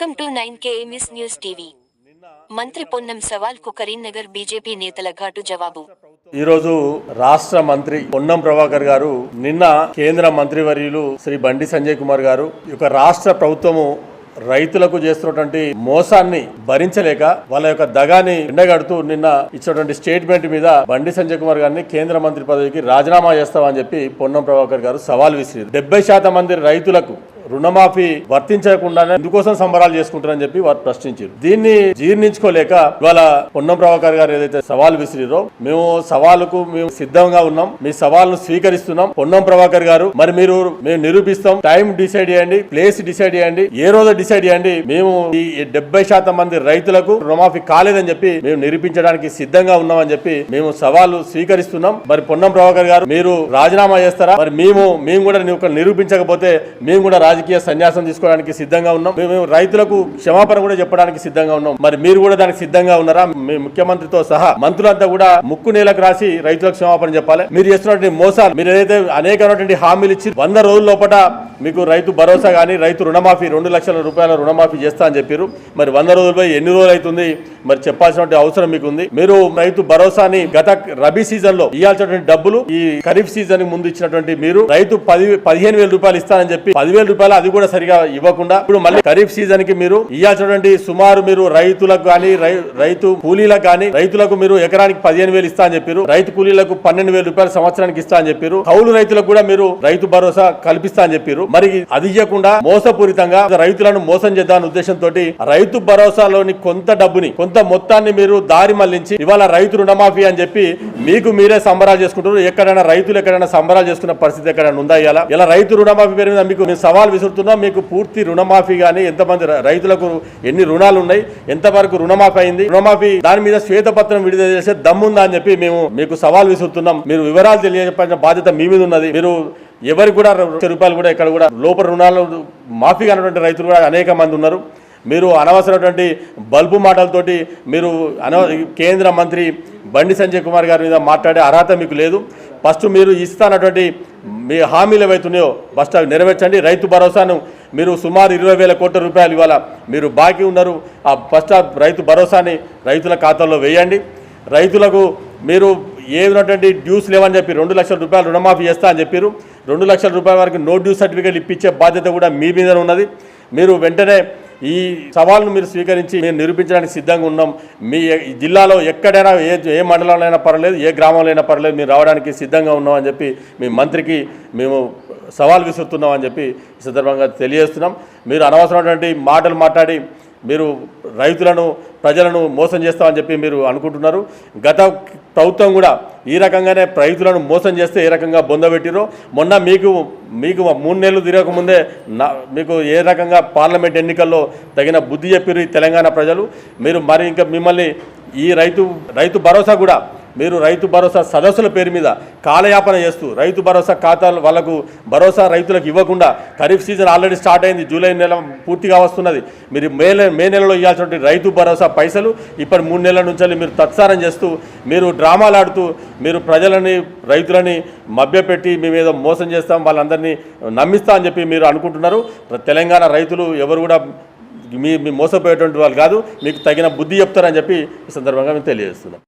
Nine KMS news TV మంత్రి Ponnam సవాల్కు Karimnagar BJP నేతల ఘాటు జవాబు. ఈరోజు రాష్ట్ర మంత్రి పొన్నం ప్రభాకర్ గారు నిన్న కేంద్ర మంత్రివర్యులు శ్రీ బండి సంజయ్ కుమార్ గారు ఈ యొక్క రాష్ట్ర ప్రభుత్వము రైతులకు చేస్తున్నటువంటి మోసాన్ని భరించలేక వాళ్ళ యొక్క దగాని ఎండగడుతూ నిన్న ఇచ్చినటువంటి స్టేట్మెంట్ మీద బండి సంజయ్ కుమార్ గారిని కేంద్ర మంత్రి పదవికి రాజీనామా చేస్తామని చెప్పి పొన్నం ప్రభాకర్ గారు సవాల్ విసిరారు. డెబ్బై శాతం మంది రైతులకు రుణమాఫీ వర్తించకుండానే ఇందుకోసం సంబరాలు చేసుకుంటారని చెప్పి వారు ప్రశ్నించారు. దీన్ని జీర్ణించుకోలేక ఇవాళ పొన్నం ప్రభాకర్ గారు ఏదైతే సవాల్ విసిరిరో మేము సవాలుకు మేము సిద్ధంగా ఉన్నాం. మీ సవాల్ను స్వీకరిస్తున్నాం. పొన్నం ప్రభాకర్ గారు మరి మీరు మేము నిరూపిస్తాం. టైం డిసైడ్ చేయండి ప్లేస్ డిసైడ్ చేయండి ఏ రోజు డిసైడ్ చేయండి మేము ఈ డెబ్బై శాతం మంది రైతులకు రుణమాఫీ కాలేదని చెప్పి మేము నిరూపించడానికి సిద్ధంగా ఉన్నామని చెప్పి మేము సవాలు స్వీకరిస్తున్నాం. మరి పొన్నం ప్రభాకర్ గారు మీరు రాజీనామా చేస్తారా? మరి మేము మేము కూడా నిరూపించకపోతే మేము కూడా రాజకీయ సన్యాసం తీసుకోవడానికి సిద్ధంగా ఉన్నాం. మేము రైతులకు క్షమాపణ కూడా చెప్పడానికి సిద్ధంగా ఉన్నాం. మరి మీరు కూడా దానికి సిద్ధంగా ఉన్నారా? మీ ముఖ్యమంత్రితో సహా మంత్రులంతా కూడా ముక్కు నేలకు రాసి రైతులకు క్షమాపణ చెప్పాలి. మీరు చేస్తున్నటువంటి మోసాలు మీరు ఏదైతే అనేకమైనటువంటి హామీలు ఇచ్చి వంద రోజుల లోపల మీకు రైతు భరోసా కానీ రైతు రుణమాఫీ రెండు లక్షల రూపాయల రుణమాఫీ చేస్తా అని చెప్పారు మరి వంద రోజులపై ఎన్ని రోజులు అవుతుంది మరి చెప్పాల్సినటువంటి అవసరం మీకు ఉంది మీరు రైతు భరోసాని గత రబీ సీజన్లో ఇవ్వాల్సినటువంటి డబ్బులు ఈ ఖరీఫ్ సీజన్ ముందు ఇచ్చినటువంటి మీరు రైతు పది పదిహేను వేల రూపాయలు ఇస్తానని చెప్పి పదివేల రూపాయలు అది కూడా సరిగా ఇవ్వకుండా ఇప్పుడు మళ్ళీ ఖరీఫ్ సీజన్కి మీరు ఇవ్వాల్సినటువంటి సుమారు మీరు రైతులకు కానీ రైతు కూలీలకు కానీ రైతులకు మీరు ఎకరానికి పదిహేను వేలు ఇస్తా అని చెప్పారు రైతు కూలీలకు పన్నెండు వేల రూపాయలు సంవత్సరానికి ఇస్తా అని చెప్పారు కౌలు రైతులకు కూడా మీరు రైతు భరోసా కల్పిస్తా అని చెప్పారు మరి అది ఇవ్వకుండా మోసపూరితంగా రైతులను మోసం చేద్దామనే ఉద్దేశంతో రైతు భరోసాలోని కొంత డబ్బుని కొంత మొత్తాన్ని మీరు దారి మళ్ళించి ఇవాళ రైతు రుణమాఫీ అని చెప్పి మీకు మీరే సంబరాలు చేసుకుంటారు ఎక్కడైనా రైతులు ఎక్కడైనా సంబరాలు చేసుకున్న పరిస్థితి ఎక్కడైనా ఉందా ఇలా ఇలా రైతు రుణమాఫీ పేరు మీద మీకు మేము సవాల్ విసురుతున్నాం. మీకు పూర్తి రుణమాఫీ కానీ ఎంతమంది రైతులకు ఎన్ని రుణాలు ఉన్నాయి? ఎంతవరకు రుణమాఫీ అయింది? రుణమాఫీ దాని మీద శ్వేతపత్రం విడుదల చేసే దమ్ముందా అని చెప్పి మేము మీకు సవాల్ విసురుతున్నాం. మీరు వివరాలు తెలియజెప్పాల్సిన బాధ్యత మీ మీద ఉన్నది. మీరు ఎవరికి కూడా లక్ష రూపాయలు కూడా ఇక్కడ కూడా లోపల రుణాలు మాఫీ కానటువంటి రైతులు కూడా అనేక మంది ఉన్నారు. మీరు అనవసరమైనటువంటి బల్బు మాటలతోటి మీరు అనవ కేంద్ర మంత్రి బండి సంజయ్ కుమార్ గారి మీద మాట్లాడే అర్హత మీకు లేదు. ఫస్ట్ మీరు ఇస్తానటువంటి మీ హామీలు ఏవైతున్నాయో ఫస్ట్ అవి నెరవేర్చండి. రైతు భరోసాను మీరు సుమారు ఇరవై వేల కోట్ల రూపాయలు ఇవాళ మీరు బాకీ ఉన్నారు. ఆ ఫస్ట్ ఆ రైతు భరోసాని రైతుల ఖాతాల్లో వేయండి. రైతులకు మీరు ఏమైనటువంటి డ్యూస్ లేవని చెప్పి రెండు లక్షల రూపాయలు రుణమాఫీ చేస్తా అని చెప్పారు రెండు లక్షల రూపాయల వరకు నో డ్యూ సర్టిఫికేట్ ఇప్పించే బాధ్యత కూడా మీ మీద ఉన్నది. మీరు వెంటనే ఈ సవాల్ను మీరు స్వీకరించి మేము నిరూపించడానికి సిద్ధంగా ఉన్నాం. మీ జిల్లాలో ఎక్కడైనా ఏ ఏ మండలంలో అయినా పర్లేదు ఏ గ్రామంలో అయినా పర్లేదు మీరు రావడానికి సిద్ధంగా ఉన్నాం అని చెప్పి మీ మంత్రికి మేము సవాల్ విసురుతున్నాం అని చెప్పి ఈ సందర్భంగా తెలియజేస్తున్నాం. మీరు అనవసరమైనటువంటి మాటలు మాట్లాడి మీరు రైతులను ప్రజలను మోసం చేస్తామని చెప్పి మీరు అనుకుంటున్నారు. గత ప్రభుత్వం కూడా ఈ రకంగానే రైతులను మోసం చేస్తే ఏ రకంగా బొందబెట్టిరో మొన్న మీకు మీకు మూడు నెలలు తిరగకముందే నా మీకు ఏ రకంగా పార్లమెంట్ ఎన్నికల్లో తగిన బుద్ధి చెప్పిరు ఈ తెలంగాణ ప్రజలు. మీరు మరి ఇంకా మిమ్మల్ని ఈ రైతు రైతు భరోసా కూడా మీరు రైతు భరోసా సదస్సుల పేరు మీద కాలయాపన చేస్తూ రైతు భరోసా ఖాతాలు వాళ్ళకు భరోసా రైతులకు ఇవ్వకుండా ఖరీఫ్ సీజన్ ఆల్రెడీ స్టార్ట్ అయింది జూలై నెల పూర్తిగా వస్తున్నది. మీరు మే మే నెలలో ఇవ్వాల్సినటువంటి రైతు భరోసా పైసలు ఇప్పటి మూడు నెలల నుంచి మీరు తత్సారం చేస్తూ మీరు డ్రామాలు ఆడుతూ మీరు ప్రజలని రైతులని మభ్యపెట్టి మేము ఏదో మోసం చేస్తాం వాళ్ళందరినీ నమ్మిస్తా అని చెప్పి మీరు అనుకుంటున్నారు. తెలంగాణ రైతులు ఎవరు కూడా మీ మీ మోసపోయేటువంటి వాళ్ళు కాదు మీకు తగిన బుద్ధి చెప్తారని చెప్పి ఈ సందర్భంగా మేము తెలియజేస్తున్నాం.